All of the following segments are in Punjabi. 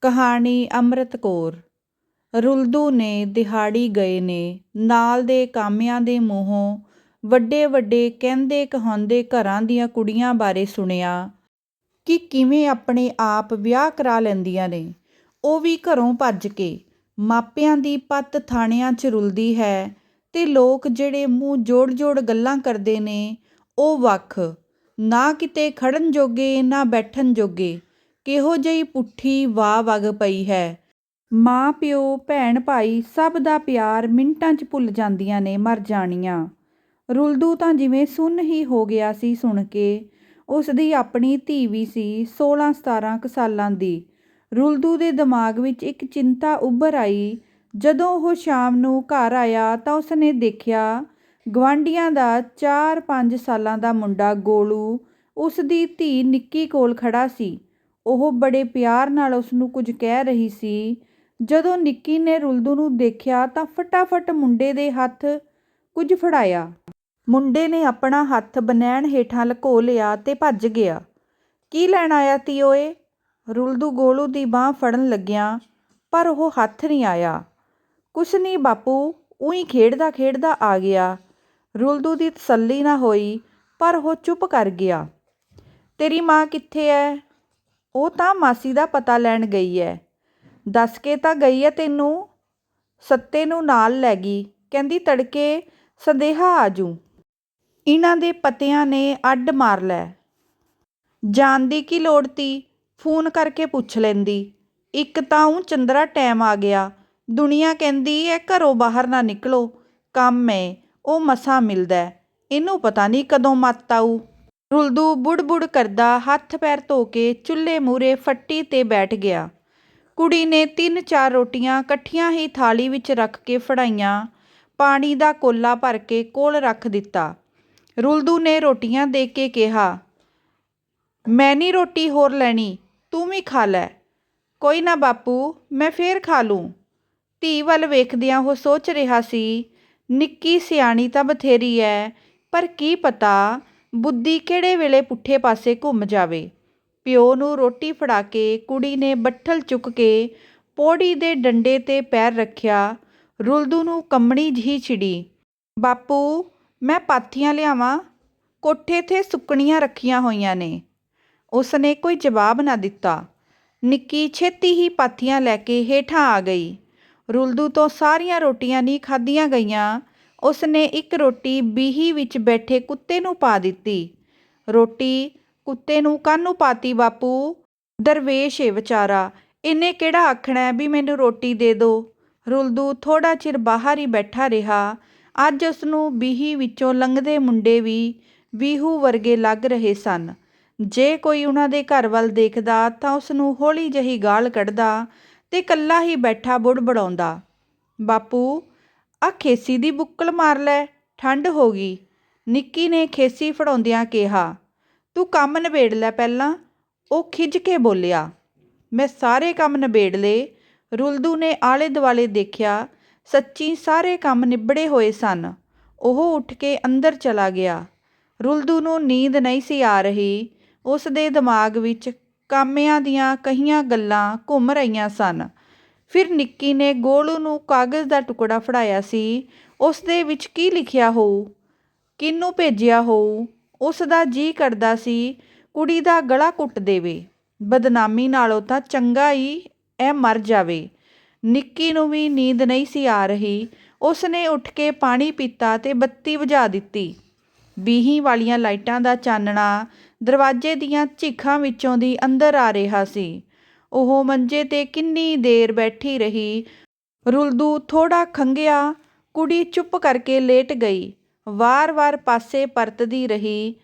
ਕਹਾਣੀ ਅੰਮ੍ਰਿਤ ਕੌਰ। ਰੁਲਦੂ ਨੇ ਦਿਹਾੜੀ ਗਏ ਨੇ, ਨਾਲ ਦੇ ਕਾਮਿਆਂ ਦੇ ਮੂੰਹੋਂ ਵੱਡੇ ਵੱਡੇ ਕਹਿੰਦੇ ਕਹਾਉਂਦੇ ਘਰਾਂ ਦੀਆਂ ਕੁੜੀਆਂ ਬਾਰੇ ਸੁਣਿਆ ਕਿ ਕਿਵੇਂ ਆਪਣੇ ਆਪ ਵਿਆਹ ਕਰਾ ਲੈਂਦੀਆਂ ਨੇ। ਉਹ ਵੀ ਘਰੋਂ ਭੱਜ ਕੇ ਮਾਪਿਆਂ ਦੀ ਪੱਤ ਥਾਣਿਆਂ 'ਚ ਰੁਲਦੀ ਹੈ ਤੇ ਲੋਕ ਜਿਹੜੇ ਮੂੰਹ ਜੋੜ ਜੋੜ ਗੱਲਾਂ ਕਰਦੇ ਨੇ, ਉਹ ਵੱਖ। ਨਾ ਕਿਤੇ ਖੜਨ ਜੋਗੇ, ਨਾ ਬੈਠਣ ਜੋਗੇ। ਕਿਹੋ ਜਿਹੀ ਪੁੱਠੀ ਵਾਹ ਵਗ ਪਈ ਹੈ? ਮਾਂ, ਪਿਓ, ਭੈਣ, ਭਾਈ ਸਭ ਦਾ ਪਿਆਰ ਮਿੰਟਾਂ 'ਚ ਭੁੱਲ ਜਾਂਦੀਆਂ ਨੇ ਮਰ ਜਾਣੀਆਂ। ਰੁਲਦੂ ਤਾਂ ਜਿਵੇਂ ਸੁੰਨ ਹੀ ਹੋ ਗਿਆ ਸੀ ਸੁਣ ਕੇ। ਉਸ ਦੀ ਆਪਣੀ ਧੀ ਵੀ ਸੀ 16 17 ਕੁ ਸਾਲਾਂ ਦੀ। ਰੁਲਦੂ ਦੇ ਦਿਮਾਗ ਵਿੱਚ ਇੱਕ ਚਿੰਤਾ ਉੱਭਰ ਆਈ। ਜਦੋਂ ਉਹ ਸ਼ਾਮ ਨੂੰ ਘਰ ਆਇਆ ਤਾਂ ਉਸਨੇ ਦੇਖਿਆ ਗਵਾਂਢੀਆਂ ਦਾ 4-5 ਸਾਲਾਂ ਦਾ ਮੁੰਡਾ ਗੋਲੂ ਉਸ ਦੀ ਧੀ ਨਿੱਕੀ ਕੋਲ ਖੜਾ ਸੀ। ਉਹ ਬੜੇ ਪਿਆਰ ਨਾਲ ਉਸਨੂੰ ਕੁਝ ਕਹਿ ਰਹੀ ਸੀ। ਜਦੋਂ ਨਿੱਕੀ ਨੇ ਰੁਲਦੂ ਨੂੰ ਦੇਖਿਆ ਤਾਂ ਫਟਾਫਟ ਮੁੰਡੇ ਦੇ ਹੱਥ ਕੁਝ ਫੜਾਇਆ। ਮੁੰਡੇ ਨੇ ਆਪਣਾ ਹੱਥ ਬਨੈਣ ਹੇਠਾਂ ਲਕੋ ਲਿਆ ਤੇ ਭੱਜ ਗਿਆ। ਕੀ ਲੈਣ ਆਇਆ ਤੀ ਓਏ ਰੁਲਦੂ ਗੋਲੂ ਦੀ ਬਾਹ ਫੜਨ ਲੱਗਿਆ, ਪਰ ਉਹ ਹੱਥ ਨਹੀਂ ਆਇਆ। ਕੁਛ ਨਹੀਂ ਬਾਪੂ, ਉਹੀ ਖੇਡਦਾ ਖੇਡਦਾ ਆ ਗਿਆ। ਰੁਲਦੂ ਦੀ ਤਸੱਲੀ ਨਾ ਹੋਈ, ਪਰ ਉਹ ਚੁੱਪ ਕਰ ਗਿਆ। ਤੇਰੀ ਮਾਂ ਕਿੱਥੇ ਐ? ਉਹ ਤਾਂ ਮਾਸੀ ਦਾ ਪਤਾ ਲੈਣ ਗਈ ਹੈ ਦੱਸ ਕੇ ਤਾਂ ਗਈ ਹੈ ਤੈਨੂੰ? ਸੱਤੇ ਨੂੰ ਨਾਲ ਲੈ ਗਈ। ਕਹਿੰਦੀ, ਤੜਕੇ ਸੰਦੇਹਾ ਆਜੂ ਇਹਨਾਂ ਦੇ ਪਤਿਆਂ ਨੇ ਅੱਡ ਮਾਰ ਲੈ। ਜਾਣ ਦੀ ਕੀ ਲੋੜ ਤੀ? ਫੋਨ ਕਰਕੇ ਪੁੱਛ ਲੈਂਦੀ। ਇੱਕ ਤਾਂ ਉਹ ਚੰਦਰਾ ਟਾਈਮ ਆ ਗਿਆ। ਦੁਨੀਆ ਕਹਿੰਦੀ ਐ, ਘਰੋਂ ਬਾਹਰ ਨਾ ਨਿਕਲੋ। ਕੰਮ ਏ ਉਹ ਮਸਾਂ ਮਿਲਦਾ ਇਹਨੂੰ ਪਤਾ ਨਹੀਂ ਕਦੋਂ ਮੱਤ ਆਊ। ਰੁਲਦੂ ਬੁੜ-ਬੁੜ ਕਰਦਾ ਹੱਥ ਪੈਰ ਧੋ ਕੇ ਚੁੱਲ੍ਹੇ ਮੂਹਰੇ ਫੱਟੀ ਤੇ ਬੈਠ ਗਿਆ। ਕੁੜੀ ਨੇ ਤਿੰਨ ਚਾਰ ਰੋਟੀਆਂ ਇਕੱਠੀਆਂ ਹੀ ਥਾਲੀ ਵਿੱਚ ਰੱਖ ਕੇ ਫੜਾਈਆਂ। ਪਾਣੀ ਦਾ ਕੋਲਾ ਭਰ ਕੇ ਕੋਲ ਰੱਖ ਦਿੱਤਾ। ਰੁਲਦੂ ਨੇ ਰੋਟੀਆਂ ਦੇ ਕੇ ਕਿਹਾ, ਮੈਂ ਨਹੀਂ ਰੋਟੀ ਹੋਰ ਲੈਣੀ, ਤੂੰ ਵੀ ਖਾ ਲੈ। ਕੋਈ ਨਾ ਬਾਪੂ, ਮੈਂ ਫੇਰ ਖਾ ਲੂੰ। ਧੀ ਵੱਲ ਵੇਖਦਿਆਂ ਉਹ ਸੋਚ ਰਿਹਾ ਸੀ, ਨਿੱਕੀ ਸਿਆਣੀ ਤਾਂ ਬਥੇਰੀ ਐ, ਪਰ ਕੀ ਪਤਾ ਬੁੱਧੀ ਕਿਹੜੇ ਵੇਲੇ ਪੁੱਠੇ ਪਾਸੇ ਘੁੰਮ ਜਾਵੇ? ਪਿਓ ਨੂੰ ਰੋਟੀ ਫੜਾ ਕੇ, ਕੁੜੀ ਨੇ ਬੱਠਲ ਚੁੱਕ ਕੇ ਪੌੜੀ ਦੇ ਡੰਡੇ ਤੇ ਪੈਰ ਰੱਖਿਆ। ਰੁਲਦੂ ਨੂੰ ਕੰਮਣੀ ਜਿਹੀ ਛਿੜੀ ਬਾਪੂ, ਮੈਂ ਪਾਥੀਆਂ ਲਿਆਵਾਂ। ਕੋਠੇ 'ਤੇ ਸੁੱਕਣੀਆਂ ਰੱਖੀਆਂ ਹੋਈਆਂ ਨੇ। ਉਸ ਨੇ ਕੋਈ ਜਵਾਬ ਨਾ ਦਿੱਤਾ। ਨਿੱਕੀ ਛੇਤੀ ਹੀ ਪਾਥੀਆਂ ਲੈ ਕੇ ਹੇਠਾਂ ਆ ਗਈ। ਰੁਲਦੂ ਤੋਂ ਸਾਰੀਆਂ ਰੋਟੀਆਂ ਨਹੀਂ ਖਾਧੀਆਂ ਗਈਆਂ। ਉਸ ਨੇ ਇੱਕ ਰੋਟੀ ਬੀਹੀ ਵਿੱਚ ਬੈਠੇ ਕੁੱਤੇ ਨੂੰ ਪਾ ਦਿੱਤੀ। ਰੋਟੀ ਕੁੱਤੇ ਨੂੰ ਕਾਹਨੂੰ ਪਾਤੀ, ਬਾਪੂ, ਦਰਵੇਸ਼ ਏ ਵਿਚਾਰਾ, ਇਹਨੇ ਕਿਹੜਾ ਆਖਣਾ ਵੀ ਮੈਨੂੰ ਰੋਟੀ ਦੇ ਦਿਓ ਰੁਲਦੂ ਥੋੜਾ ਚਿਰ ਬਾਹਰ ਹੀ ਬੈਠਾ ਰਿਹਾ। ਅੱਜ ਉਸ ਨੂੰ ਬੀਹੀ ਵਿੱਚੋਂ ਲੰਘਦੇ ਮੁੰਡੇ ਵੀ ਵੀਹੂ ਵਰਗੇ ਲੱਗ ਰਹੇ ਸਨ। ਜੇ ਕੋਈ ਉਹਨਾਂ ਦੇ ਘਰ ਵੱਲ ਦੇਖਦਾ ਤਾਂ ਉਸ ਨੂੰ ਹੌਲੀ ਜਹੀ ਗਾਲ ਕੱਢਦਾ ਤੇ ਕੱਲਾ ਹੀ ਬੈਠਾ ਬੁੜਬੜਾਉਂਦਾ। ਬਾਪੂ ਆਹ ਖੇਸੀ ਦੀ ਬੁੱਕਲ ਮਾਰ ਲੈ ਠੰਡ ਹੋ ਗਈ। ਨਿੱਕੀ ਨੇ ਖੇਸੀ ਫੜਾਉਂਦਿਆਂ ਕਿਹਾ, ਤੂੰ ਕੰਮ ਨਿਬੇੜ ਲੈ ਪਹਿਲਾਂ। ਉਹ ਖਿਝ ਕੇ ਬੋਲਿਆ, ਮੈਂ ਸਾਰੇ ਕੰਮ ਨਿਬੇੜ ਲਏ। ਰੁਲਦੂ ਨੇ ਆਲੇ ਦੁਆਲੇ ਦੇਖਿਆ, ਸੱਚੀ ਸਾਰੇ ਕੰਮ ਨਿਬੜੇ ਹੋਏ ਸਨ। ਉਹ ਉੱਠ ਕੇ ਅੰਦਰ ਚਲਾ ਗਿਆ। ਰੁਲਦੂ ਨੂੰ ਨੀਂਦ ਨਹੀਂ ਸੀ ਆ ਰਹੀ। ਉਸ ਦੇ ਦਿਮਾਗ ਵਿੱਚ ਕਾਮਿਆਂ ਦੀਆਂ ਕਹੀਆਂ ਗੱਲਾਂ ਘੁੰਮ ਰਹੀਆਂ ਸਨ। ਫਿਰ ਨਿੱਕੀ ਨੇ ਗੋਲੂ ਨੂੰ ਕਾਗਜ਼ ਦਾ ਟੁਕੜਾ ਫੜਾਇਆ ਸੀ। ਉਸ ਦੇ ਵਿੱਚ ਕੀ ਲਿਖਿਆ ਹੋਊ? ਕਿਹਨੂੰ ਭੇਜਿਆ ਹੋਊ? ਉਸ ਦਾ ਜੀ ਕਰਦਾ ਸੀ, ਕੁੜੀ ਦਾ ਗਲਾ ਕੁੱਟ ਦੇਵੇ। ਬਦਨਾਮੀ ਨਾਲੋਂ ਤਾਂ ਚੰਗਾ ਹੀ ਇਹ ਮਰ ਜਾਵੇ। ਨਿੱਕੀ ਨੂੰ ਵੀ ਨੀਂਦ ਨਹੀਂ ਸੀ ਆ ਰਹੀ। ਉਸ ਨੇ ਉੱਠ ਕੇ ਪਾਣੀ ਪੀਤਾ ਤੇ ਬੱਤੀ ਬੁਝਾ ਦਿੱਤੀ। ਬੀਹੀ ਵਾਲੀਆਂ ਲਾਈਟਾਂ ਦਾ ਚਾਨਣਾ ਦਰਵਾਜ਼ੇ ਦੀਆਂ ਝਿੱਖਾਂ ਵਿੱਚੋਂ ਦੀ ਅੰਦਰ ਆ ਰਿਹਾ ਸੀ। ਉਹ ਮੰਜੇ ਤੇ ਕਿੰਨੀ ਦੇਰ ਬੈਠੀ ਰਹੀ। ਰੁਲਦੂ ਥੋੜ੍ਹਾ ਖੰਘਿਆ, ਕੁੜੀ ਚੁੱਪ ਕਰਕੇ ਲੇਟ ਗਈ। ਵਾਰ-ਵਾਰ ਪਾਸੇ ਪਰਤਦੀ ਰਹੀ।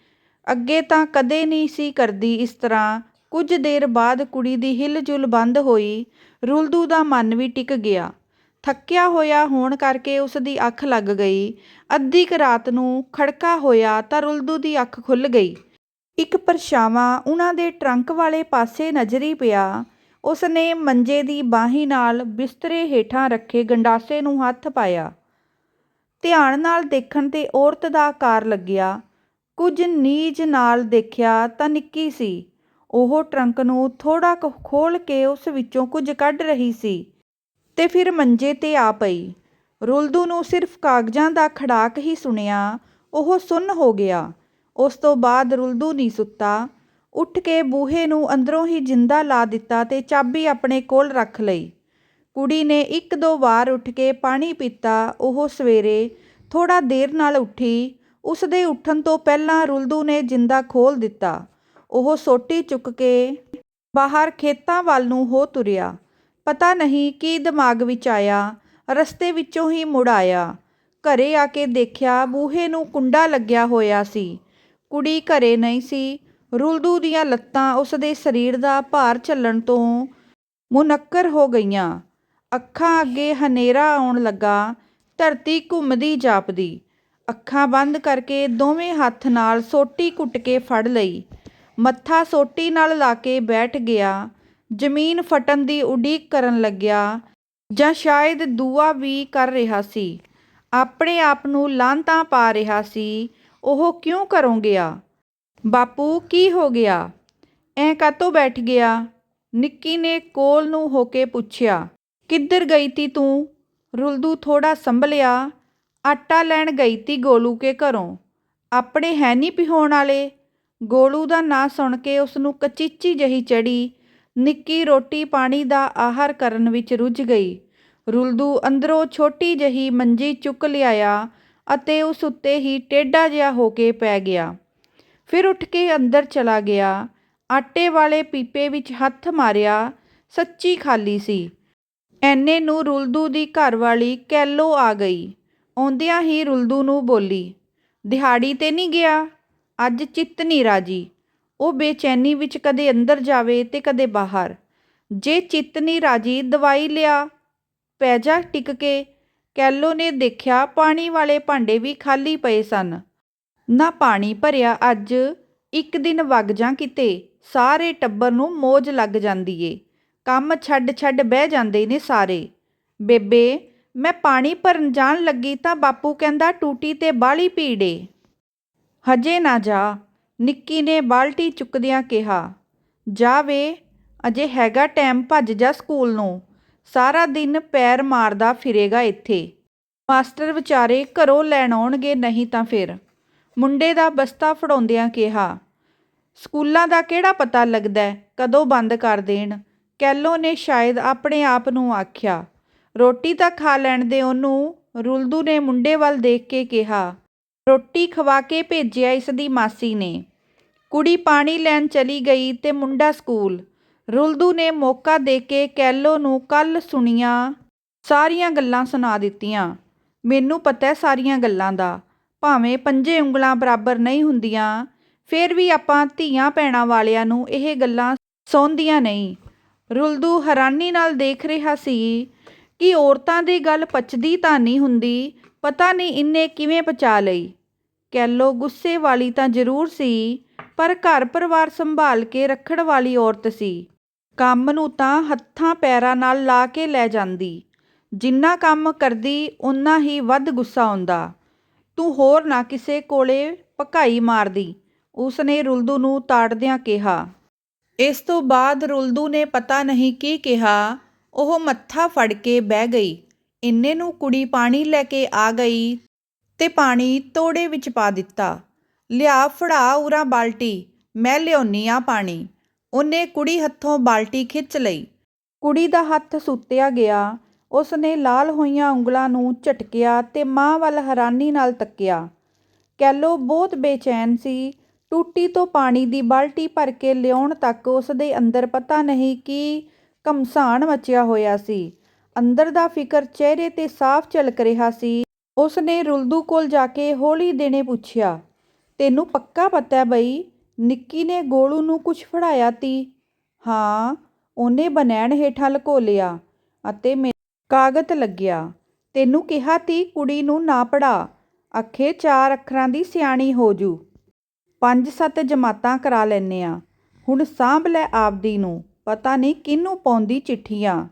ਅੱਗੇ ਤਾਂ ਕਦੇ ਨਹੀਂ ਸੀ ਕਰਦੀ ਇਸ ਤਰ੍ਹਾਂ। ਕੁਝ ਦੇਰ ਬਾਅਦ ਕੁੜੀ ਦੀ ਹਿਲਜੁਲ ਬੰਦ ਹੋਈ। ਰੁਲਦੂ ਦਾ ਮਨ ਵੀ ਟਿਕ ਗਿਆ। ਥੱਕਿਆ ਹੋਇਆ ਹੋਣ ਕਰਕੇ ਉਸ ਦੀ ਅੱਖ ਲੱਗ ਗਈ। ਅੱਧੀ ਕੁ ਰਾਤ ਨੂੰ ਖੜਕਾ ਹੋਇਆ ਤਾਂ ਰੁਲਦੂ ਦੀ ਅੱਖ ਖੁੱਲ ਗਈ। ਇੱਕ ਪਰਛਾਵਾਂ ਉਹਨਾਂ ਦੇ ਟਰੰਕ ਵਾਲੇ ਪਾਸੇ ਨਜ਼ਰੀ ਪਿਆ। ਉਸ ਨੇ ਮੰਜੇ ਦੀ ਬਾਹੀ ਨਾਲ ਬਿਸਤਰੇ ਹੇਠਾਂ ਰੱਖੇ ਗੰਡਾਸੇ ਨੂੰ ਹੱਥ ਪਾਇਆ। ਧਿਆਨ ਨਾਲ ਦੇਖਣ ਤੇ ਔਰਤ ਦਾ ਆਕਾਰ ਲੱਗਿਆ। ਕੁਝ ਨੀਜ ਨਾਲ ਦੇਖਿਆ ਤਾਂ ਨਿੱਕੀ ਸੀ। ਉਹ ਟਰੰਕ ਨੂੰ ਥੋੜਾ ਕੁ ਖੋਲ ਕੇ ਉਸ ਵਿੱਚੋਂ ਕੁਝ ਕੱਢ ਰਹੀ ਸੀ ਤੇ ਫਿਰ ਮੰਜੇ ਤੇ ਆ ਪਈ। ਰੁਲਦੂ ਨੂੰ ਸਿਰਫ ਕਾਗਜ਼ਾਂ ਦਾ ਖੜਾਕ ਹੀ ਸੁਣਿਆ। ਉਹ ਸੁੰਨ ਹੋ ਗਿਆ। ਉਸ ਤੋਂ ਬਾਅਦ ਰੁਲਦੂ ਨਹੀਂ ਸੁੱਤਾ। ਉੱਠ ਕੇ ਬੂਹੇ ਨੂੰ ਅੰਦਰੋਂ ਹੀ ਜਿੰਦਾ ਲਾ ਦਿੱਤਾ ਅਤੇ ਚਾਬੀ ਆਪਣੇ ਕੋਲ ਰੱਖ ਲਈ। ਕੁੜੀ ਨੇ ਇੱਕ ਦੋ ਵਾਰ ਉੱਠ ਕੇ ਪਾਣੀ ਪੀਤਾ। ਉਹ ਸਵੇਰੇ ਥੋੜ੍ਹਾ ਦੇਰ ਨਾਲ ਉੱਠੀ। ਉਸ ਦੇ ਉੱਠਣ ਤੋਂ ਪਹਿਲਾਂ ਰੁਲਦੂ ਨੇ ਜਿੰਦਾ ਖੋਲ੍ਹ ਦਿੱਤਾ। ਉਹ ਸੋਟੀ ਚੁੱਕ ਕੇ ਬਾਹਰ ਖੇਤਾਂ ਵੱਲ ਨੂੰ ਹੋ ਤੁਰਿਆ। ਪਤਾ ਨਹੀਂ ਕੀ ਦਿਮਾਗ ਵਿੱਚ ਆਇਆ। ਰਸਤੇ ਵਿੱਚੋਂ ਹੀ ਮੁੜ ਆਇਆ। ਘਰੇ ਆ ਕੇ ਦੇਖਿਆ ਬੂਹੇ ਨੂੰ ਕੁੰਡਾ ਲੱਗਿਆ ਹੋਇਆ ਸੀ। ਕੁੜੀ ਘਰੇ ਨਹੀਂ ਸੀ। ਰੁਲਦੂ ਦੀਆਂ ਲੱਤਾਂ ਉਸ ਦੇ ਸਰੀਰ ਦਾ ਭਾਰ ਝੱਲਣ ਤੋਂ ਮੁਨੱਕਰ ਹੋ ਗਈਆਂ। ਅੱਖਾਂ ਅੱਗੇ ਹਨੇਰਾ ਆਉਣ ਲੱਗਾ, ਧਰਤੀ ਘੁੰਮਦੀ ਜਾਪਦੀ। ਅੱਖਾਂ ਬੰਦ ਕਰਕੇ ਦੋਵੇਂ ਹੱਥ ਨਾਲ ਸੋਟੀ ਕੁੱਟ ਕੇ ਫੜ ਲਈ। ਮੱਥਾ ਸੋਟੀ ਨਾਲ ਲਾ ਕੇ ਬੈਠ ਗਿਆ। ਜ਼ਮੀਨ ਫਟਣ ਦੀ ਉਡੀਕ ਕਰਨ ਲੱਗਿਆ ਜਾਂ ਸ਼ਾਇਦ ਦੁਆ ਵੀ ਕਰ ਰਿਹਾ ਸੀ। ਆਪਣੇ ਆਪ ਨੂੰ ਲਾਂਤਾਂ ਪਾ ਰਿਹਾ ਸੀ। ਉਹ ਕਿਉਂ ਕਰੋਂ ਗਿਆ? ਬਾਪੂ, ਕੀ ਹੋ ਗਿਆ? ਐ ਕਾਤੋਂ ਬੈਠ ਗਿਆ? ਨਿੱਕੀ ਨੇ ਕੋਲ ਨੂੰ ਹੋ ਕੇ ਪੁੱਛਿਆ, ਕਿੱਧਰ ਗਈ ਤੀ ਤੂੰ? ਰੁਲਦੂ ਥੋੜਾ ਸੰਭਲਿਆ, ਆਟਾ ਲੈਣ ਗਈ ਤੀ ਗੋਲੂ ਕੇ ਘਰੋਂ। ਆਪਣੇ ਹੈ ਨਹੀਂ ਪਿਹਾਉਣ ਵਾਲੇ। ਗੋਲੂ ਦਾ ਨਾਂ ਸੁਣ ਕੇ ਉਸ ਨੂੰ ਕਚੀਚੀ ਜਹੀ ਚੜੀ। ਨਿੱਕੀ ਰੋਟੀ ਪਾਣੀ ਦਾ ਆਹਾਰ ਕਰਨ ਵਿੱਚ ਰੁੱਝ ਗਈ। ਰੁਲਦੂ ਅੰਦਰੋਂ ਛੋਟੀ ਜਹੀ ਮੰਜੀ ਚੁੱਕ ਲਿਆਇਆ ਅਤੇ ਉਸ ਉੱਤੇ ਹੀ ਟੇਢਾ ਜਿਹਾ ਹੋ ਕੇ ਪੈ ਗਿਆ। ਫਿਰ ਉੱਠ ਕੇ ਅੰਦਰ ਚਲਾ ਗਿਆ। ਆਟੇ ਵਾਲੇ ਪੀਪੇ ਵਿੱਚ ਹੱਥ ਮਾਰਿਆ, ਸੱਚੀ ਖਾਲੀ ਸੀ। ਐਨੇ ਨੂੰ ਰੁਲਦੂ ਦੀ ਘਰਵਾਲੀ ਕੈਲੋ ਆ ਗਈ। ਆਉਂਦਿਆਂ ਹੀ ਰੁਲਦੂ ਨੂੰ ਬੋਲੀ, ਦਿਹਾੜੀ ਤੇ ਨਹੀਂ ਗਿਆ? ਅੱਜ ਚਿੱਤ ਨਹੀਂ ਰਾਜੀ। ਉਹ ਬੇਚੈਨੀ ਵਿੱਚ ਕਦੇ ਅੰਦਰ ਜਾਵੇ ਤੇ ਕਦੇ ਬਾਹਰ। ਜੇ ਚਿੱਤ ਨਹੀਂ ਰਾਜੀ, ਦਵਾਈ ਲਿਆ ਪੈ ਜਾ ਟਿਕ ਕੇ। ਕੈਲੋ ਨੇ ਦੇਖਿਆ ਪਾਣੀ ਵਾਲੇ ਭਾਂਡੇ ਵੀ ਖਾਲੀ ਪਏ ਸਨ। ਨਾ ਪਾਣੀ ਭਰਿਆ ਅੱਜ, ਇੱਕ ਦਿਨ ਵਗ ਜਾਂ ਕਿਤੇ, ਸਾਰੇ ਟੱਬਰ ਨੂੰ ਮੌਜ ਲੱਗ ਜਾਂਦੀ ਏ। ਕੰਮ ਛੱਡ ਛੱਡ ਬਹਿ ਜਾਂਦੇ ਨੇ ਸਾਰੇ। ਬੇਬੇ, ਮੈਂ ਪਾਣੀ ਭਰਨ ਜਾਣ ਲੱਗੀ ਤਾਂ ਬਾਪੂ ਕਹਿੰਦਾ ਟੂਟੀ ਤੇ ਬਾਲੀ ਪੀੜੇ ਹਜੇ ਨਾ ਜਾ, ਨਿੱਕੀ ਨੇ ਬਾਲਟੀ ਚੁੱਕਦਿਆਂ ਕਿਹਾ। ਜਾ ਵੇ, ਅਜੇ ਹੈਗਾ ਟਾਈਮ ਭੱਜ ਜਾ ਸਕੂਲ ਨੂੰ। ਸਾਰਾ ਦਿਨ ਪੈਰ ਮਾਰਦਾ ਫਿਰੇਗਾ ਇੱਥੇ। ਮਾਸਟਰ ਵਿਚਾਰੇ ਘਰੋਂ ਲੈਣ ਆਉਣਗੇ ਨਹੀਂ ਤਾਂ ਫਿਰ। ਮੁੰਡੇ ਦਾ ਬਸਤਾ ਫੜਾਉਂਦਿਆਂ ਕਿਹਾ, ਸਕੂਲਾਂ ਦਾ ਕਿਹੜਾ ਪਤਾ ਲੱਗਦਾ ਕਦੋਂ ਬੰਦ ਕਰ ਦੇਣ? ਕੈਲੋ ਨੇ ਸ਼ਾਇਦ ਆਪਣੇ ਆਪ ਨੂੰ ਆਖਿਆ। ਰੋਟੀ ਤਾਂ ਖਾ ਲੈਣ ਦੇ ਉਹਨੂੰ ਰੁਲਦੂ ਨੇ ਮੁੰਡੇ ਵੱਲ ਦੇਖ ਕੇ ਕਿਹਾ, ਰੋਟੀ ਖਵਾ ਕੇ ਭੇਜਿਆ ਇਸ ਦੀ ਮਾਸੀ ਨੇ। ਕੁੜੀ ਪਾਣੀ ਲੈਣ ਚਲੀ ਗਈ ਤੇ ਮੁੰਡਾ ਸਕੂਲ। ਰੁਲਦੂ ਨੇ ਮੌਕਾ ਦੇ ਕੇ ਕੈਲੋ ਨੂੰ ਕੱਲ੍ਹ ਸੁਣੀਆਂ ਸਾਰੀਆਂ ਗੱਲਾਂ ਸੁਣਾ ਦਿੱਤੀਆਂ। ਮੈਨੂੰ ਪਤਾ ਸਾਰੀਆਂ ਗੱਲਾਂ ਦਾ। ਭਾਵੇਂ ਪੰਜੇ ਉਂਗਲਾਂ ਬਰਾਬਰ ਨਹੀਂ ਹੁੰਦੀਆਂ, ਫਿਰ ਵੀ ਆਪਾਂ ਧੀਆਂ ਭੈਣਾਂ ਵਾਲਿਆਂ ਨੂੰ ਇਹ ਗੱਲਾਂ ਸੌਂਦੀਆਂ ਨਹੀਂ। ਰੁਲਦੂ ਹੈਰਾਨੀ ਨਾਲ ਦੇਖ ਰਿਹਾ ਸੀ ਕਿ ਔਰਤਾਂ ਦੀ ਗੱਲ ਪਚਦੀ ਤਾਂ ਨਹੀਂ ਹੁੰਦੀ, ਪਤਾ ਨਹੀਂ ਇੰਨੇ ਕਿਵੇਂ ਪਚਾ ਲਈ। ਕੈਲੋ ਗੁੱਸੇ ਵਾਲੀ ਤਾਂ ਜ਼ਰੂਰ ਸੀ, ਪਰ ਘਰ ਪਰਿਵਾਰ ਸੰਭਾਲ ਕੇ ਰੱਖਣ ਵਾਲੀ ਔਰਤ ਸੀ। ਕੰਮ ਨੂੰ ਤਾਂ ਹੱਥਾਂ ਪੈਰਾਂ ਨਾਲ ਲਾ ਕੇ ਲੈ ਜਾਂਦੀ। ਜਿੰਨਾ ਕੰਮ ਕਰਦੀ ਉਨਾ ਹੀ ਵੱਧ ਗੁੱਸਾ ਆਉਂਦਾ। ਤੂੰ ਹੋਰ ਨਾ ਕਿਸੇ ਕੋਲੇ ਭਕਾਈ ਮਾਰਦੀ। ਉਸਨੇ ਰੁਲਦੂ ਨੂੰ ਤਾੜਦਿਆਂ ਕਿਹਾ। ਇਸ ਤੋਂ ਬਾਅਦ ਰੁਲਦੂ ਨੇ ਪਤਾ ਨਹੀਂ ਕੀ ਕਿਹਾ। ਉਹ ਮੱਥਾ ਫੜ ਕੇ ਬਹਿ ਗਈ। ਇੰਨੇ ਨੂੰ ਕੁੜੀ ਪਾਣੀ ਲੈ ਕੇ ਆ ਗਈ ਤੇ ਪਾਣੀ ਤੋੜੇ ਵਿੱਚ ਪਾ ਦਿੱਤਾ। ਲਿਆ ਫੜਾ ਉਰਾ ਬਾਲਟੀ, ਮੈਂ ਲਿਆਉਣੀ ਆ ਪਾਣੀ। ਉਹਨੇ ਕੁੜੀ ਹੱਥੋਂ ਬਾਲਟੀ ਖਿੱਚ ਲਈ। ਕੁੜੀ ਦਾ ਹੱਥ ਸੁੱਤਿਆ ਗਿਆ। ਉਸਨੇ ਲਾਲ ਹੋਈਆਂ ਉਂਗਲਾਂ ਨੂੰ ਝਟਕਿਆ ਅਤੇ ਮਾਂ ਵੱਲ ਹੈਰਾਨੀ ਨਾਲ ਤੱਕਿਆ। ਕੈਲੋ ਬਹੁਤ ਬੇਚੈਨ ਸੀ। ਟੂਟੀ ਤੋਂ ਪਾਣੀ ਦੀ ਬਾਲਟੀ ਭਰ ਕੇ ਲਿਆਉਣ ਤੱਕ ਉਸ ਦੇ ਅੰਦਰ ਪਤਾ ਨਹੀਂ ਕੀ ਘਮਸਾਨ ਮਚਿਆ ਹੋਇਆ ਸੀ। ਅੰਦਰ ਦਾ ਫਿਕਰ ਚਿਹਰੇ ਤੇ ਸਾਫ਼ ਝਲਕ ਰਿਹਾ ਸੀ। ਉਸ ਨੇ ਰੁਲਦੂ ਕੋਲ ਜਾ ਕੇ ਹੌਲੀ ਦੇਣੇ ਪੁੱਛਿਆ, ਤੈਨੂੰ ਪੱਕਾ ਪਤਾ ਹੈ ਬਈ, ਨਿੱਕੀ ਨੇ ਗੋਲੂ ਨੂੰ ਕੁਝ ਫੜਾਇਆ ਤੀ? ਹਾਂ, ਉਹਨੇ ਬਨੈਣ ਹੇਠਾਂ ਲਕੋ ਲਿਆ ਅਤੇ ਕਾਗਤ ਲੱਗਿਆ। ਤੈਨੂੰ ਕਿਹਾ ਤੀ ਕੁੜੀ ਨੂੰ ਨਾ ਪੜ੍ਹਾ। ਅੱਖੇ ਚਾਰ ਅੱਖਰਾਂ ਦੀ ਸਿਆਣੀ ਹੋਜੂ ਪੰਜ ਸੱਤ ਜਮਾਤਾਂ ਕਰਾ ਲੈਨੇ ਆ। ਹੁਣ ਸਾਂਭ ਲੈ ਆਪਦੀ ਨੂੰ। ਪਤਾ ਨਹੀਂ ਕਿਹਨੂੰ ਪਾਉਂਦੀ ਚਿੱਠੀਆਂ।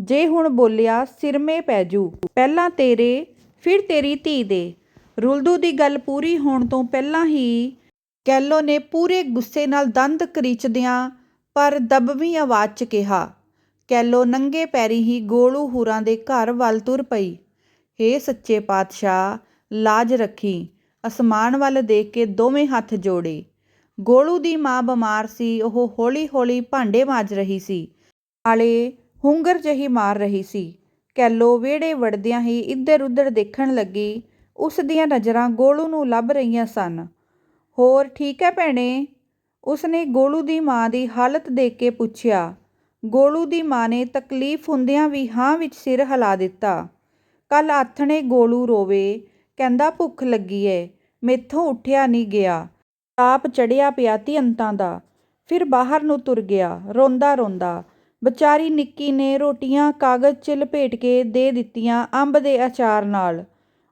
ਜੇ ਹੁਣ ਬੋਲਿਆ ਸਿਰਮੇ ਪੈਜੂ ਪਹਿਲਾਂ ਤੇਰੇ, ਫਿਰ ਤੇਰੀ ਧੀ ਦੇ। ਰੁਲਦੂ ਦੀ ਗੱਲ ਪੂਰੀ ਹੋਣ ਤੋਂ ਪਹਿਲਾਂ ਹੀ ਕੈਲੋ ਨੇ ਪੂਰੇ ਗੁੱਸੇ ਨਾਲ ਦੰਦ ਕਰੀਚਦਿਆਂ ਪਰ ਦਬਵੀਂ ਆਵਾਜ਼ 'ਚ ਕਿਹਾ। ਕੈਲੋ ਨੰਗੇ ਪੈਰੀਂ ਹੀ ਗੋਲੂ ਹੁਰਾਂ ਦੇ ਘਰ ਵੱਲ ਤੁਰ ਪਈ। ਹੇ ਸੱਚੇ ਪਾਤਸ਼ਾਹ, ਲਾਜ ਰੱਖੀਂ। ਅਸਮਾਨ ਵੱਲ ਦੇਖ ਕੇ ਦੋਵੇਂ ਹੱਥ ਜੋੜੇ। ਗੋਲੂ ਦੀ ਮਾਂ ਬਿਮਾਰ ਸੀ ਉਹ ਹੌਲੀ-ਹੌਲੀ ਭਾਂਡੇ ਮਾਂਜ ਰਹੀ ਸੀ। ਨਾਲੇ ਹੁੰਗਰ ਜਿਹੀ ਮਾਰ ਰਹੀ ਸੀ। ਕੈਲੋ ਵਿਹੜੇ ਵੜਦਿਆਂ ਹੀ ਇੱਧਰ-ਉੱਧਰ ਦੇਖਣ ਲੱਗੀ। ਉਸ ਦੀਆਂ ਨਜ਼ਰਾਂ ਗੋਲੂ ਨੂੰ ਲੱਭ ਰਹੀਆਂ ਸਨ। "ਹੋਰ ਠੀਕ ਹੈ ਭੈਣੇ?" ਉਸਨੇ ਗੋਲੂ ਦੀ ਮਾਂ ਦੀ ਹਾਲਤ ਦੇਖ ਕੇ ਪੁੱਛਿਆ। ਗੋਲੂ ਦੀ ਮਾਂ ਨੇ ਤਕਲੀਫ਼ ਹੁੰਦਿਆਂ ਵੀ ਹਾਂ ਵਿੱਚ ਸਿਰ ਹਿਲਾ ਦਿੱਤਾ। "ਕੱਲ੍ਹ ਆਥਣੇ ਗੋਲੂ ਰੋਵੇ, ਕਹਿੰਦਾ ਭੁੱਖ ਲੱਗੀ ਏ, ਮੈਥੋਂ ਉੱਠਿਆ ਨਹੀਂ ਗਿਆ। ਤਾਪ ਚੜ੍ਹਿਆ ਪਿਆ ਤੀਹੰਤਾਂ ਦਾ।" ਫਿਰ ਬਾਹਰ ਨੂੰ ਤੁਰ ਗਿਆ, ਰੋਂਦਾ-ਰੋਂਦਾ। ਵਿਚਾਰੀ ਨਿੱਕੀ ਨੇ ਰੋਟੀਆਂ ਕਾਗਜ਼ 'ਚ ਲਪੇਟ ਕੇ ਦੇ ਦਿੱਤੀਆਂ ਅੰਬ ਦੇ ਅਚਾਰ ਨਾਲ।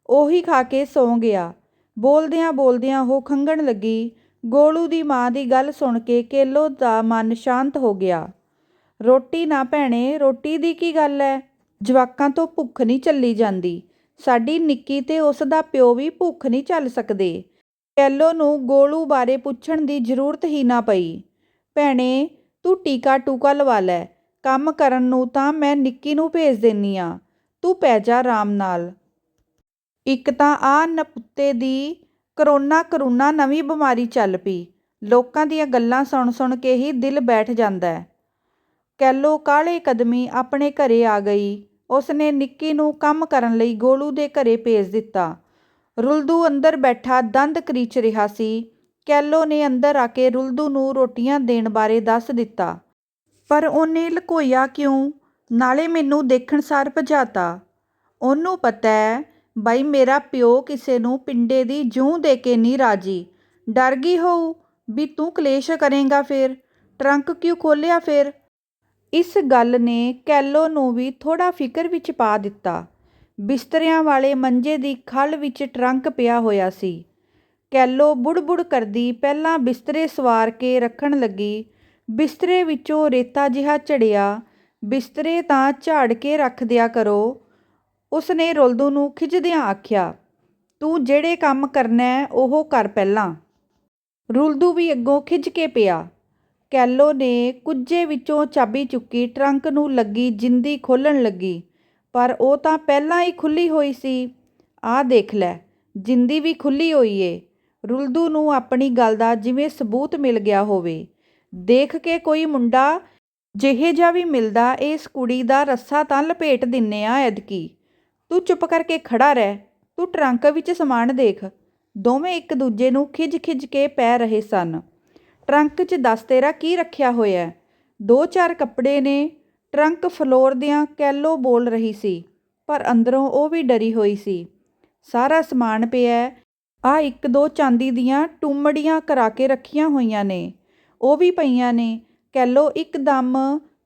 ਉਹੀ ਖਾ ਕੇ ਸੌਂ ਗਿਆ। ਬੋਲਦਿਆਂ-ਬੋਲਦਿਆਂ ਉਹ ਖੰਘਣ ਲੱਗੀ। ਗੋਲੂ ਦੀ ਮਾਂ ਦੀ ਗੱਲ ਸੁਣ ਕੇ ਕੇਲੋ ਦਾ ਮਨ ਸ਼ਾਂਤ ਹੋ ਗਿਆ। "ਰੋਟੀ ਨਾ ਭੈਣੇ, ਰੋਟੀ ਦੀ ਕੀ ਗੱਲ ਹੈ ਜਵਾਕਾਂ ਤੋਂ ਭੁੱਖ ਨਹੀਂ ਝੱਲੀ ਜਾਂਦੀ। ਸਾਡੀ ਨਿੱਕੀ ਤੇ ਉਸ ਦਾ ਪਿਓ ਵੀ ਭੁੱਖ ਨਹੀਂ ਝੱਲ ਸਕਦੇ।" ਕੈਲੋ ਨੂੰ ਗੋਲੂ ਬਾਰੇ ਪੁੱਛਣ ਦੀ ਜ਼ਰੂਰਤ ਹੀ ਨਾ ਪਈ। "ਭੈਣੇ, ਤੂੰ ਟੀਕਾ-ਟੂਕਾ ਲਵਾ ਲੈ। ਕੰਮ ਕਰਨ ਨੂੰ ਤਾਂ ਮੈਂ ਨਿੱਕੀ ਨੂੰ ਭੇਜ ਦੇਨੀ ਆਂ। ਤੂੰ ਪੈ ਜਾ ਆਰਾਮ ਨਾਲ। ਇੱਕ ਤਾਂ ਆ ਨਪੁੱਤੇ ਦੀ ਕਰੋਨਾ ਕਰੋਨਾ ਨਵੀਂ ਬਿਮਾਰੀ ਚੱਲ ਪਈ। ਲੋਕਾਂ ਦੀਆਂ ਗੱਲਾਂ ਸੁਣ-ਸੁਣ ਕੇ ਹੀ ਦਿਲ ਬੈਠ ਜਾਂਦੈ।" ਕੈਲੋ ਕਾਹਲੇ ਕਦਮੀ ਆਪਣੇ ਘਰੇ ਆ ਗਈ। ਉਸਨੇ ਨਿੱਕੀ ਨੂੰ ਕੰਮ ਕਰਨ ਲਈ ਗੋਲੂ ਦੇ ਘਰੇ ਭੇਜ ਦਿੱਤਾ। ਰੁਲਦੂ ਅੰਦਰ ਬੈਠਾ ਦੰਦ ਕਰੀਚ ਰਿਹਾ ਸੀ। ਕੈਲੋ ਨੇ ਅੰਦਰ ਆ ਕੇ ਰੁਲਦੂ ਨੂੰ ਰੋਟੀਆਂ ਦੇਣ ਬਾਰੇ ਦੱਸ ਦਿੱਤਾ। ਪਰ ਉਹਨੇ ਲਕੋਇਆ ਕਿਉਂ? ਨਾਲੇ ਮੈਨੂੰ ਦੇਖਣ ਸਾਰ ਭਜਾਤਾ। ਉਹਨੂੰ ਪਤਾ ਹੈ, ਬਈ ਮੇਰਾ ਪਿਓ ਕਿਸੇ ਨੂੰ ਪਿੰਡੇ ਦੀ ਜੂੰ ਦੇ ਕੇ ਨਹੀਂ ਰਾਜੀ। ਡਰ ਗਈ ਹੋਊ ਵੀ ਤੂੰ ਕਲੇਸ਼ ਕਰੇਂਗਾ ਫੇਰ। ਟਰੰਕ ਕਿਉਂ ਖੋਲ੍ਹਿਆ ਫੇਰ? ਇਸ ਗੱਲ ਨੇ ਕੈਲੋ ਨੂੰ ਵੀ ਥੋੜ੍ਹਾ ਫ਼ਿਕਰ ਵਿੱਚ ਪਾ ਦਿੱਤਾ। ਬਿਸਤਰਿਆਂ ਵਾਲੇ ਮੰਜੇ ਦੀ ਖੱਲ ਵਿੱਚ ਟਰੰਕ ਪਿਆ ਹੋਇਆ ਸੀ। ਕੈਲੋ ਬੁੜ-ਬੁੜ ਕਰਦੀ ਪਹਿਲਾਂ ਬਿਸਤਰੇ ਸਵਾਰ ਕੇ ਰੱਖਣ ਲੱਗੀ। ਬਿਸਤਰੇ ਵਿੱਚੋਂ ਰੇਤਾ ਜਿਹਾ ਝੜਿਆ। "ਬਿਸਤਰੇ ਤਾਂ ਝਾੜ ਕੇ ਰੱਖ ਦਿਆ ਕਰੋ," ਉਸਨੇ ਰੁਲਦੂ ਨੂੰ ਖਿਝਦਿਆਂ ਆਖਿਆ। "ਤੂੰ ਜਿਹੜੇ ਕੰਮ ਕਰਨੈ ਉਹ ਕਰ ਪਹਿਲਾਂ।" ਰੁਲਦੂ ਵੀ ਅੱਗੋਂ ਖਿਝ ਕੇ ਪਿਆ। ਕੈਲੋ ਨੇ ਕੁੱਜੇ ਵਿੱਚੋਂ ਚਾਬੀ ਚੁੱਕੀ ਟਰੰਕ ਨੂੰ ਲੱਗੀ ਜਿੰਦੀ ਖੋਲ੍ਹਣ ਲੱਗੀ। ਪਰ ਉਹ ਤਾਂ ਪਹਿਲਾਂ ਹੀ ਖੁੱਲ੍ਹੀ ਹੋਈ ਸੀ। "ਆਹ ਦੇਖ ਲੈ, ਜਿੰਦੀ ਵੀ ਖੁੱਲ੍ਹੀ ਹੋਈ ਏ।" ਰੁਲਦੂ ਨੂੰ ਆਪਣੀ ਗੱਲ ਦਾ ਜਿਵੇਂ ਸਬੂਤ ਮਿਲ ਗਿਆ ਹੋਵੇ। "ਦੇਖ ਕੇ ਕੋਈ ਮੁੰਡਾ ਜਿਹੇ ਜਿਹਾ ਵੀ ਮਿਲਦਾ ਇਸ ਕੁੜੀ ਦਾ ਰੱਸਾ ਤਾਂ ਲਪੇਟ ਦਿੰਨੇ ਆਂ ਐਤਕੀਂ। ਤੂੰ ਚੁੱਪ ਕਰਕੇ ਖੜ੍ਹਾ ਰਹਿ। ਤੂੰ ਟਰੰਕ ਵਿੱਚ ਸਮਾਨ ਦੇਖ।" ਦੋਵੇਂ ਇੱਕ-ਦੂਜੇ ਨੂੰ ਖਿਝ-ਖਿਝ ਕੇ ਪੈ ਰਹੇ ਸਨ। "ਟਰੰਕ 'ਚ ਦੱਸ ਤੇਰਾ ਕੀ ਰੱਖਿਆ ਹੋਇਆ "ਦੋ-ਚਾਰ ਕੱਪੜੇ ਨੇ।" ਟਰੰਕ ਫਰੋਲਦਿਆਂ ਕੈਲੋ ਬੋਲ ਰਹੀ ਸੀ, ਪਰ ਅੰਦਰੋਂ ਉਹ ਵੀ ਡਰੀ ਹੋਈ ਸੀ। "ਸਾਰਾ ਸਮਾਨ ਪਿਆ ਆਹ ਇੱਕ-ਦੋ ਚਾਂਦੀ ਦੀਆਂ ਟੁੰਮੜੀਆਂ ਕਰਾ ਕੇ ਰੱਖੀਆਂ ਹੋਈਆਂ ਨੇ, ਉਹ ਵੀ ਪਈਆਂ ਨੇ।" ਕੈਲੋ ਇੱਕਦਮ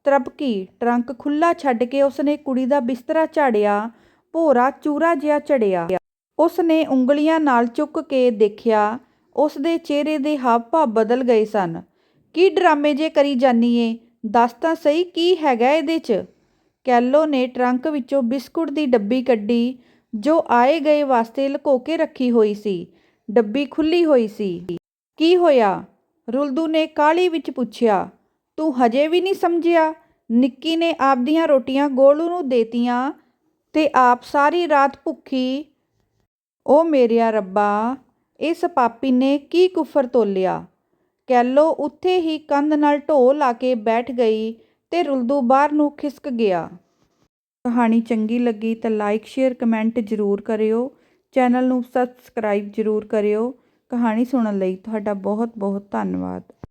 ਤ੍ਰਭਕੀ। ਟਰੰਕ ਖੁੱਲ੍ਹਾ ਛੱਡ ਕੇ ਉਸਨੇ ਕੁੜੀ ਦਾ ਬਿਸਤਰਾ ਝਾੜਿਆ। ਭੋਰਾ ਚੂਰਾ ਜਿਹਾ ਝੜਿਆ। ਉਸਨੇ ਉਂਗਲੀਆਂ ਨਾਲ ਚੁੱਕ ਕੇ ਦੇਖਿਆ। ਉਸ ਦੇ ਚਿਹਰੇ ਦੇ ਹਾਵ-ਭਾਵ ਬਦਲ ਗਏ ਸਨ। "ਕੀ ਡਰਾਮੇ ਜੇ ਕਰੀ ਜਾਨੀ ਏਂ? ਦੱਸ ਤਾਂ ਸਹੀ ਕੀ ਹੈਗਾ ਇਹਦੇ 'ਚ?" ਕੈਲੋ ਨੇ ਟਰੰਕ ਵਿੱਚੋਂ ਬਿਸਕੁਟ ਦੀ ਡੱਬੀ ਕੱਢੀ, ਜੋ ਆਏ-ਗਏ ਵਾਸਤੇ ਲੁਕੋ ਕੇ ਰੱਖੀ ਹੋਈ ਸੀ। ਡੱਬੀ ਖੁੱਲ੍ਹੀ ਹੋਈ ਸੀ। "ਕੀ ਹੋਇਆ?" ਰੁਲਦੂ ਨੇ ਕਾਹਲੀ ਵਿੱਚ ਪੁੱਛਿਆ। "ਤੂੰ ਹਜੇ ਵੀ ਨਹੀਂ ਸਮਝਿਆ?" ਨਿੱਕੀ ਨੇ ਆਪਦੀਆਂ ਰੋਟੀਆਂ ਗੋਲੂ ਨੂੰ ਦੇਤੀਆਂ ਤੇ ਆਪ ਸਾਰੀ ਰਾਤ ਭੁੱਖੀ। "ਓ ਮੇਰਿਆ ਰੱਬਾ, ਇਸ ਪਾਪੀ ਨੇ ਕੀ ਕੁਫ਼ਰ ਤੋਲਿਆ?" ਕੈਲੋ ਉੱਥੇ ਹੀ ਕੰਧ ਨਾਲ ਢੋਅ ਲਾ ਕੇ ਬੈਠ ਗਈ ਤੇ ਰੁਲਦੂ ਬਾਹਰ ਨੂੰ ਖਿਸਕ ਗਿਆ। ਕਹਾਣੀ ਚੰਗੀ ਲੱਗੀ ਤਾਂ ਲਾਈਕ, ਸ਼ੇਅਰ, ਕਮੈਂਟ ਜ਼ਰੂਰ ਕਰਿਓ। ਚੈਨਲ ਨੂੰ ਸਬਸਕ੍ਰਾਈਬ ਜ਼ਰੂਰ ਕਰਿਓ। ਕਹਾਣੀ ਸੁਣਨ ਲਈ ਤੁਹਾਡਾ ਬਹੁਤ-ਬਹੁਤ ਧੰਨਵਾਦ।